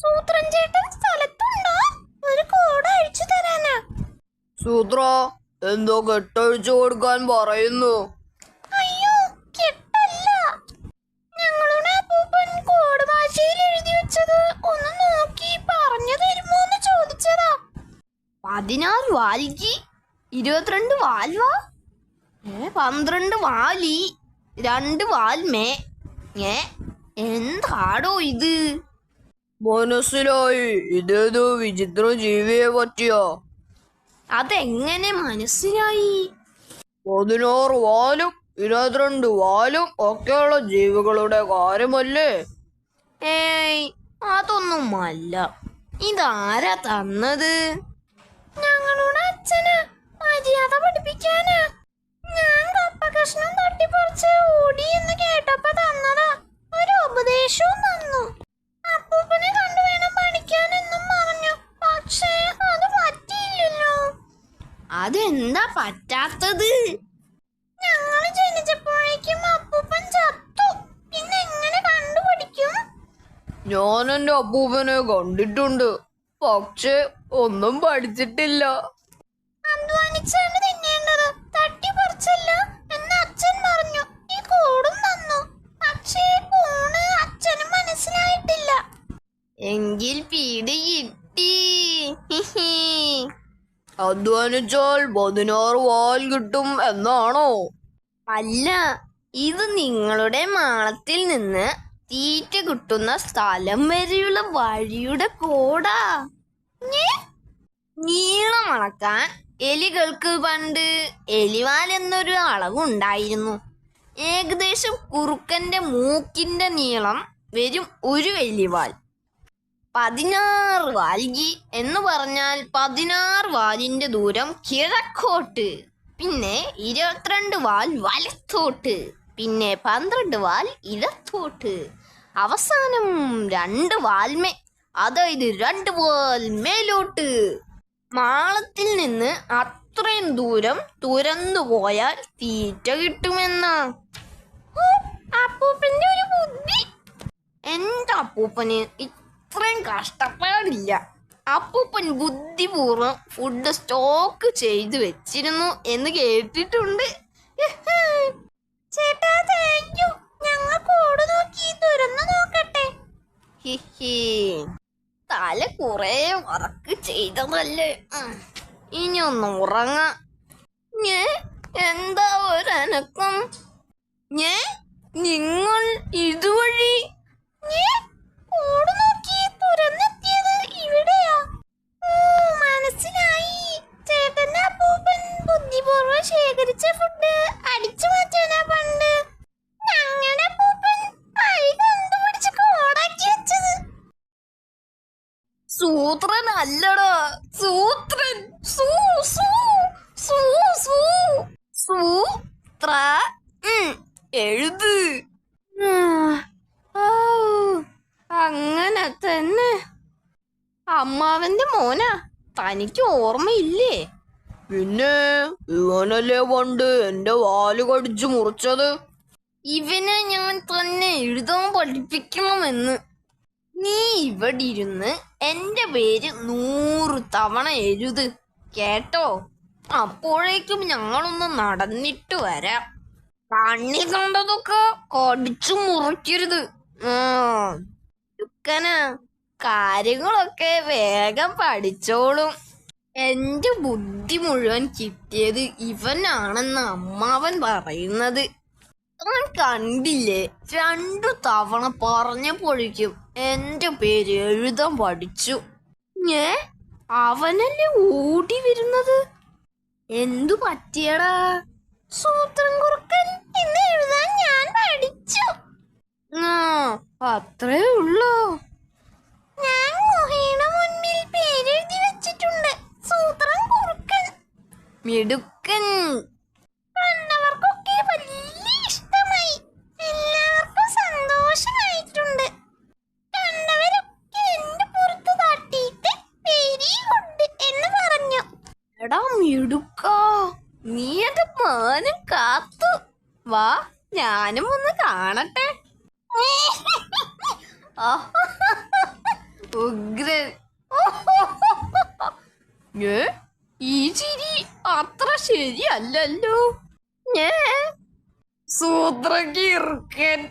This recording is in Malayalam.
സൂത്രൻ ചേട്ടൻ സ്ഥലത്തുണ്ടോ? ഒരു കോഡ് അഴിച്ചു തരാനാ. സൂത്ര എന്തോ കെട്ടഴിച്ചു കൊടുക്കാൻ പറയുന്നു. അയ്യോ കെട്ടല്ല. ഞങ്ങളുടെ അപ്പൂപ്പൻ കോഡ് ഭാഷയിൽ എഴുതി വെച്ചത് ഒന്ന് നോക്കി പറഞ്ഞു തരുമോ എന്ന് ചോദിച്ചതാ. പതിനാറ് വാലിക്ക് ഇരുപത്തിരണ്ട് വാൽവ ഏ പന്ത്രണ്ട് വാലി രണ്ട് വാൽമേ ഏ എന്താടോ ഇത്? മനസ്സിലായി. ഇതേതോ വിചിത്ര ജീവിയെ പറ്റിയോ. അതെങ്ങനെ മനസ്സിലായി? പതിനാറ് വാലും ഇരുപത്തിരണ്ട് വാലും ഒക്കെയുള്ള ജീവികളുടെ കാര്യമല്ലേ? ഏയ് അതൊന്നുമല്ല. ഇതാരാ തന്നത്? ഞങ്ങളുടെ അച്ഛന് മര്യാദ പഠിപ്പിക്കാനാ. ഞാൻ കപ്പ കഷ്ണം തട്ടിപ്പറിച്ച് ഓടി എന്ന് കേട്ടപ്പോ തന്നതാ ഒരു ഉപദേശവും തന്നു. പറ്റാത്തത്. ഞങ്ങൾ ജനിച്ചപ്പോഴേക്കും അപ്പൂപ്പൻ ചത്തു. പിന്നെ എങ്ങനെ കണ്ടുപിടിക്കും? ഞാൻ എന്റെ അപ്പൂപ്പനെ കണ്ടിട്ടുണ്ട്. പക്ഷെ ഒന്നും പഠിച്ചിട്ടില്ല. അധ്വാനിച്ചാണ് തിന്നേണ്ടത്. തട്ടിപ്പറിച്ചല്ല എന്ന് അച്ഛൻ പറഞ്ഞു. ഈ കൂടും തന്നു. പക്ഷേ കൂണ് അച്ഛന് മനസ്സിലായിട്ടില്ല. എങ്കിൽ പിടി കിട്ടി. അധ്വാനിച്ചാൽ പതിനാറ് വാൽ കിട്ടും എന്നാണോ? അല്ല ഇത് നിങ്ങളുടെ മാളത്തിൽ നിന്ന് തീറ്റ കിട്ടുന്ന സ്ഥലം വരെയുള്ള വഴിയുടെ കോടാ? നീളം അളക്കാൻ എലികൾക്ക് പണ്ട് എലിവാൽ എന്നൊരു അളവുണ്ടായിരുന്നു ഏകദേശം കുറുക്കന്റെ മൂക്കിന്റെ നീളം വരും ഒരു എലിവാൽ. പതിനാറ് വാൽഗി എന്ന് പറഞ്ഞാൽ പതിനാറ് വാലിന്റെ ദൂരം കിഴക്കോട്ട് പിന്നെ ഇരുപത്തിരണ്ട് വാൽ വലത്തോട്ട് പിന്നെ പന്ത്രണ്ട് വാൽ ഇടത്തോട്ട്. അവസാനം രണ്ട് വാൽമേ അതായത് രണ്ട് വാൽ മേലോട്ട്. മാളത്തിൽ നിന്ന് അത്രയും ദൂരം തുരന്നു പോയാൽ തീറ്റ കിട്ടുമെന്നാ. അപ്പൂപ്പന്റെ ഒരു ബുദ്ധി. എന്റെ അപ്പൂപ്പന് ഇത്രയും കഷ്ടപ്പാടില്ല. അപ്പൂപ്പൻ ബുദ്ധിപൂർവം ഫുഡ് സ്റ്റോക്ക് ചെയ്തു വെച്ചിരുന്നു എന്ന് കേട്ടിട്ടുണ്ട്. ചേട്ടാ താങ്ക് യു ഞങ്ങൾ കോട് നോക്കി തുറന്നു നോക്കട്ടെ. തല കുറെ വർക്ക് ചെയ്തതല്ലേ? ഇനി ഒന്ന് ഉറങ്ങാം. ഞേ എന്താ ഒരനക്കം? ഞേ നിങ്ങൾ ഇതുവഴി ഞേ, കോട് അല്ലടാ. സൂത്രൻ. സൂ സൂ സൂ സൂ. സൂത്ര. എഴുത്. അങ്ങനെ തന്നെ. അമ്മാവന്റെ മോനാ. തനിക്ക് ഓർമ്മയില്ലേ? പിന്നെ ഇവനല്ലേ പണ്ട് എന്റെ വാൽ കടിച്ചു മുറിച്ചത്? ഇവനെ ഞാൻ തന്നെ എഴുതാൻ പഠിപ്പിക്കണമെന്ന്. നീ ഇവിടെ ഇരുന്ന് എന്റെ പേര് നൂറ് തവണ എഴുത് കേട്ടോ? അപ്പോഴേക്കും ഞങ്ങളൊന്ന് നടന്നിട്ട് വരാം. കണ്ണി കണ്ടതൊക്കെ കടിച്ചു മുറിക്കരുത്. ആ കാര്യങ്ങളൊക്കെ വേഗം പഠിച്ചോളും. എന്റെ ബുദ്ധി മുഴുവൻ കിട്ടിയത് ഇവനാണെന്ന് അമ്മാവൻ പറയുന്നത്. ഞാൻ കണ്ടില്ലേ? രണ്ടു തവണ പറഞ്ഞപ്പോഴേക്കും എന്റെ പേര് എഴുതാൻ പഠിച്ചു. ഏ? അവനല്ലേ ഓടി വരുന്നത്? എന്തു പറ്റിയടാ? സൂത്രം കുറുക്കൻ എന്ന് എഴുതാൻ ഞാൻ പഠിച്ചു. ആ അത്രേ ഉള്ളൂ? ഞാൻ ഗുഹയുടെ മുൻപിൽ പേരെഴുതി വെച്ചിട്ടുണ്ട്. സൂത്രം കുറുക്കൻ. മിടുക്കൻ. എടുക്കോ? നീ എന്റെ മോനും കാത്തു. വാ ഞാനും ഒന്ന് കാണട്ടെ. ഉഗ്രൻ. ഏ? ഈ ചിരി അത്ര ശരിയല്ലല്ലോ. ഏ? സൂത്രകീർക്കൻ.